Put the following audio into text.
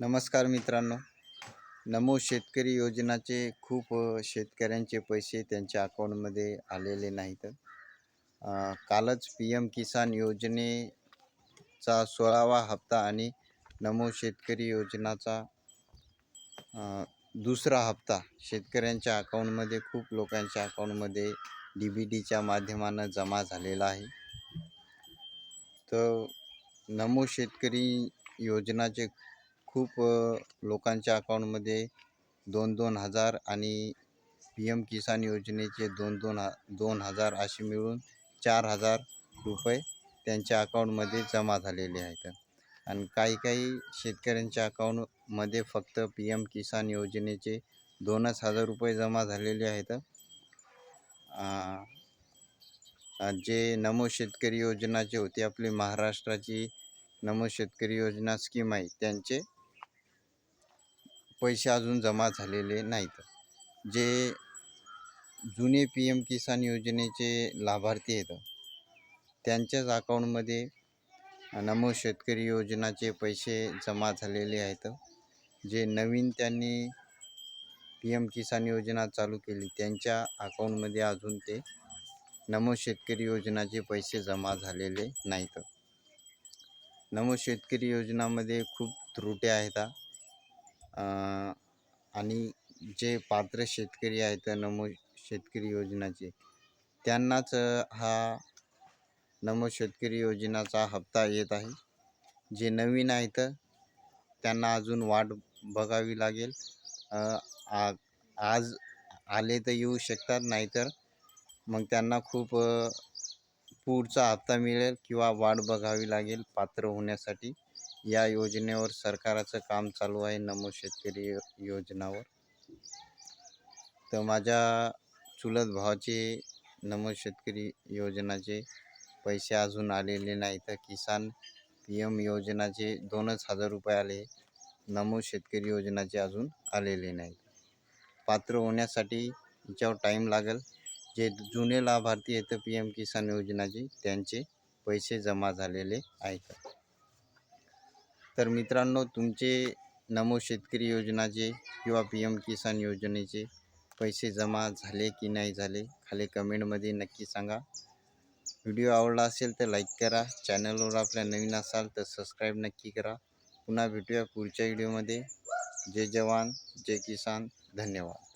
नमस्कार मित्रांनो. नमो शेतकरी योजनाचे खूप शेतकऱ्यांचे पैसे त्यांच्या अकाउंटमध्ये आलेले नाहीत. कालच पी एम किसान योजनेचा सोळावा हप्ता आणि नमो शेतकरी योजनाचा दुसरा हप्ता शेतकऱ्यांच्या अकाउंटमध्ये खूप लोकांच्या अकाउंटमध्ये डी बी डीच्या माध्यमानं जमा झालेला आहे. तर नमो शेतकरी योजनाचे खूप लोकांच्या अकाऊंटमध्ये दोन दोन हजार आणि पी एम किसान योजनेचे दोन दोन ह दोन हजार असे मिळून चार हजार रुपये त्यांच्या अकाऊंटमध्ये जमा झालेले आहेत. आणि काही काही शेतकऱ्यांच्या अकाऊंटमध्ये फक्त पी एम किसान योजनेचे दोनच हजार रुपये जमा झालेले आहेत. जे नमो शेतकरी योजनाचे होते आपली महाराष्ट्राची नमो शेतकरी योजना स्कीम आहे त्यांचे पैसे अजून जमा झालेले नाहीत. जे जुने पी एम किसान योजनेचे लाभार्थी आहेत. त्यांच्याच अकाऊंटमध्ये नमो शेतकरी योजनाचे पैसे जमा झालेले आहेत. जे नवीन त्यांनी पी एम किसान योजना चालू केली त्यांच्या अकाऊंटमध्ये अजून ते नमो शेतकरी योजनाचे पैसे जमा झालेले नाहीत. नमो शेतकरी योजनामध्ये खूप त्रुट्या आहेत. आणि जे पात्र शेतकरी आहेत नमो शेतकरी योजनाचे त्यांनाच हा नमो शेतकरी योजनाचा हप्ता येत आहे. जे नवीन आहेत त्यांना अजून वाट बघावी लागेल. आ आज आले तर येऊ शकतात नाहीतर मग त्यांना खूप पुढचा हप्ता मिळेल किंवा वाट बघावी लागेल पात्र होण्यासाठी. या योजनेवर सरकाराचं काम चालू आहे. नमो शेतकरी योजनावर. तर माझ्या चुलत भावाचे नमो शेतकरी योजनाचे पैसे अजून आलेले नाही. तर किसान पी एम योजनाचे दोनच हजार रुपये आले. नमो शेतकरी योजनाचे अजून आलेले नाही. पात्र होण्यासाठी हिच्यावर टाईम लागेल. जे जुने लाभार्थी आहेत पी एम किसान योजनाचे त्यांचे पैसे जमा झालेले आहेत. तर मित्रांनो तुमचे नमो शेतकरी योजनाचे किंवा पी एम किसान योजनेचे पैसे जमा झाले की नाही झाले खाली कमेंटमध्ये नक्की सांगा. व्हिडिओ आवडला असेल तर लाईक करा. चॅनलवर आपल्या नवीन असाल तर सबस्क्राईब नक्की करा. पुन्हा भेटूया पुढच्या व्हिडिओमध्ये. जय जवान जय किसान. धन्यवाद.